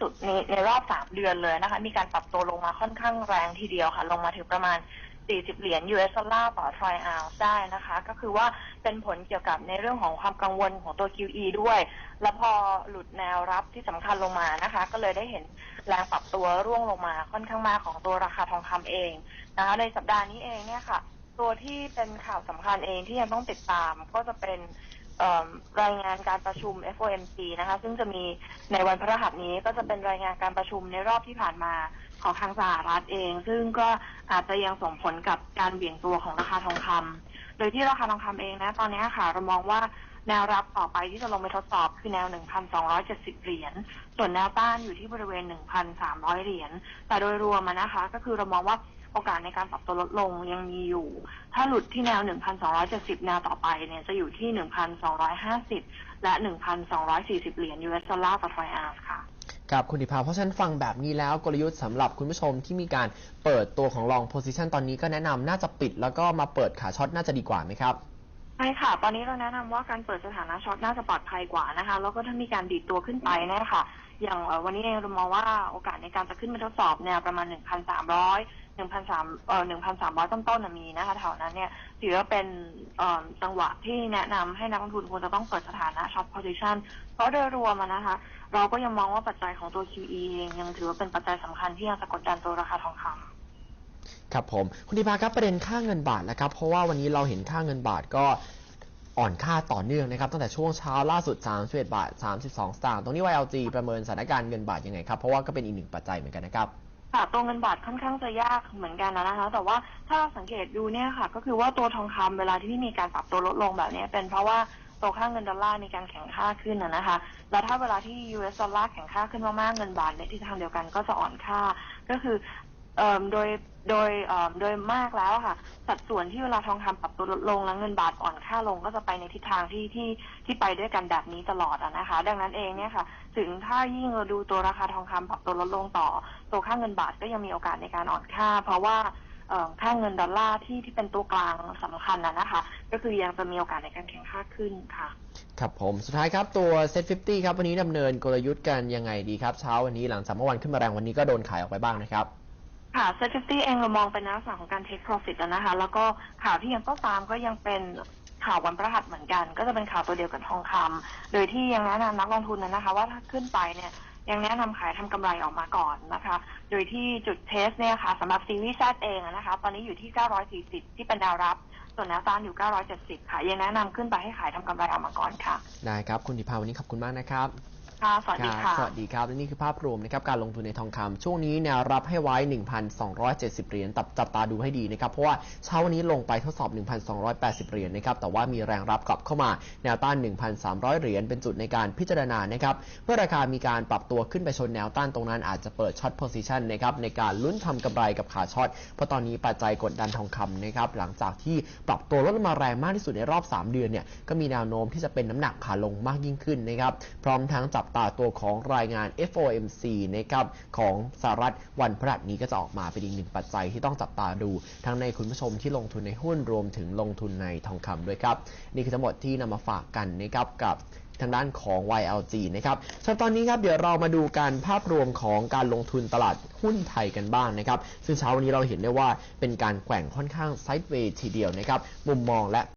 สุดในในรอบสามเดือนเลยนะคะ มีการปรับตัวลงมาค่อนข้างแรงทีเดียวค่ะ ลงมาถึงประมาณ 40 เหรียญ US ดอลลาร์ต่อทรอยออนซ์ได้นะคะ ก็คือว่าเป็นผลเกี่ยวกับในเรื่องของความกังวลของตัว QE ด้วย แล้วพอหลุดแนวรับที่สำคัญลงมานะคะ ก็เลยได้เห็นแรงปรับตัวร่วงลงมาค่อนข้างมากของตัวราคาทองคำเองนะคะ ในสัปดาห์นี้เองเนี่ยค่ะ ตัวที่เป็นข่าวสำคัญเองที่ยังต้องติดตามก็จะเป็น รายงานการประชุม FOMC นะคะ ซึ่งจะมีในวันพฤหัสนี้ก็จะเป็นรายงานการประชุมในรอบที่ผ่านมาของทางสหรัฐเอง ซึ่งก็อาจจะยังส่งผลกับการเบี่ยงตัวของราคาทองคำโดยที่ราคาทองคำเองนะ ตอนนี้ค่ะเรามองว่าแนวรับต่อไปที่จะลงไปทดสอบคือแนว 1,270 เหรียญ ส่วนแนวต้านอยู่ที่บริเวณ 1,300 เหรียญ แต่โดยรวมนะคะ ก็คือเรามองว่า โอกาสในการปรับตัวลดลงยังมีอยู่ ถ้าหลุดที่แนว 1,270 แนวต่อไปเนี่ยจะอยู่ที่ 1,250 และ 1,240 เหรียญ US ดอลลาร์ต่อทรอยออนซ์ค่ะกับคุณธิพาเพราะฉะนั้นฟังแบบนี้แล้วกลยุทธ์สำหรับคุณผู้ชมที่มีการเปิดตัวของลองโพซิชันตอนนี้ก็แนะนำน่าจะปิดแล้วก็มาเปิดขาช็อตน่าจะดีกว่าไหมครับ ใช่ค่ะ ตอนนี้เราแนะนำว่าการเปิดสถานะช็อตน่าจะปลอดภัยกว่านะคะ แล้วก็ถ้ามีการดีดตัวขึ้นไปเนี่ยค่ะอย่างวันนี้เองเรามองว่าโอกาสในการจะขึ้นไปทดสอบแนวประมาณ 1,300 1,300เอ่อ1,300 ต้นๆนะมีนะคะแถวนั้นเนี่ยถือว่าเป็นเอ่อจังหวะที่แนะนำให้นักลงทุนควรจะต้องเปิดสถานะช็อตโพซิชันเพราะโดยรวมนะคะ เราก็ยังมองว่าปัจจัยของตัว QE เองยังถือว่าเป็นปัจจัยสำคัญที่ยังจะกดดันตัวราคาทองคำ ครับผมคุณธิพาครับประเด็นค่าเงินบาทนะครับ เพราะว่าวันนี้เราเห็นค่าเงินบาทก็อ่อนค่าต่อเนื่องนะครับตั้งแต่ช่วงเช้าล่าสุด31บาท 32 สตางค์ตรงนี้ YLG ประเมินสถานการณ์เงินบาทยังไงครับ เพราะว่าก็เป็นอีกหนึ่งปัจจัยเหมือนกันนะครับค่ะตัวเงินบาทค่อนข้างจะยากเหมือนกันนะคะ แต่ว่าถ้าเราสังเกตดูเนี่ยค่ะ ก็คือว่าตัวทองคำเวลาที่มีการปรับตัวลดลงแบบนี้เป็นเพราะว่าตัวค่าเงินดอลลาร์มีการแข็งค่าขึ้นนะนะคะ แล้วถ้าเวลาที่ US ดอลลาร์แข็งค่าขึ้นมากๆ เงินบาทในทิศทางเดียวกันก็จะอ่อนค่า ก็คือ เอ่อโดยโดยเอ่อโดยมากแล้วอะค่ะ สัดส่วนที่เวลาทองคำปรับตัวลดลงแล้วเงินบาทอ่อนค่าลงก็จะไปในทิศทางที่ที่ที่ไปด้วยกันแบบนี้ตลอดอะนะคะ ดังนั้นเองเนี่ยค่ะ ถึงถ้ายิ่งเราดูตัวราคาทองคำปรับตัวลดลงต่อ ตัวค่าเงินบาทก็ยังมีโอกาสในการอ่อนค่า เพราะว่าเอ่อค่าเงินดอลลาร์ที่ที่เป็นตัวกลางสำคัญนะนะคะ ก็คือยังจะมีโอกาสในการแข่งค่าขึ้นค่ะ ครับผมสุดท้ายครับตัว Set 50 ครับ วันนี้ดำเนินกลยุทธ์กันยังไงดีครับ เช้าวันนี้หลังจากเมื่อวานขึ้นมาแรงวันนี้ก็โดนขายออกไปบ้างนะครับ ค่ะ s e c u r i t y เองเรามองเป็นลักษณะของการ take profit แล้วนะคะ แล้วก็ข่าวที่ยังต้องตามก็ยังเป็นข่าววันพฤหัสเหมือนกัน ก็จะเป็นข่าวตัวเดียวกับทองคำโดยที่ยังแนะนำนักลงทุนนะนะคะ ว่าถ้าขึ้นไปเนี่ยยังแนะนำขายทำกำไรออกมาก่อนนะคะ โดยที่จุดเทสเนี่ยค่ะสำหรับซีรีส์แซเองอะนะคะ ตอนนี้อยู่ที่ 940 ที่เป็นแนวรับ ส่วนแนวต้านอยู่ 970 ค่ะ ยังแนะนำขึ้นไปให้ขายทำกำไรออกมาก่อนค่ะ ได้ครับ คุณธิพาวันนี้ขอบคุณมากนะครับ ค่ะสวัสดีคค่ะรับสวัสดีครับและนี่คือภาพรวมนะครับการลงทุนในทองคำช่วงนี้แนวรับให้ไว้ 1,270 เหรียญตับจับตาดูให้ดีนะครับเพราะว่าเช้าวันนี้ลงไปทดสอบ 1,280 เหรียญนะครับแต่ว่ามีแรงรับกลับเข้ามาแนวต้าน 1,300 เหรียญเป็นจุดในการพิจารณานะครับเมื่อราคามีการปรับตัวขึ้นไปชนแนวต้านตรงนั้นอาจจะเปิดช็อตโพซิชันนะครับในการลุ้นทำกำไรกับขาช็อตเพราะตอนนี้ปัจจัยกดดันทองคำนะครับหลังจากที่ปรับตัวลดลงมาแรงมากที่สุดในรอบ 3 เดือนเนี่ยก็มีแนวโน้มที่จะเป็นน้ำหนักขาลงมากยิ่งขึ้นนะครับพร้อมทั้งจับตาตัวของรายงาน FOMC นะครับของสหรัฐวันพฤหัสนี้ก็จะออกมาเป็นอีกหนึ่งปัจจัยที่ต้องจับตาดู ทั้งในคุณผู้ชมที่ลงทุนในหุ้นรวมถึงลงทุนในทองคำด้วยครับ นี่คือทั้งหมดที่นำมาฝากกันนะครับกับทางด้านของ YLG นะครับสำหรับตอนนี้ครับ เดี๋ยวเรามาดูการภาพรวมของการลงทุนตลาดหุ้นไทยกันบ้างนะครับ ซึ่งเช้าวันนี้เราเห็นได้ว่าเป็นการแกว่งค่อนข้างไซด์เวย์ทีเดียวนะครับ มุมมองและ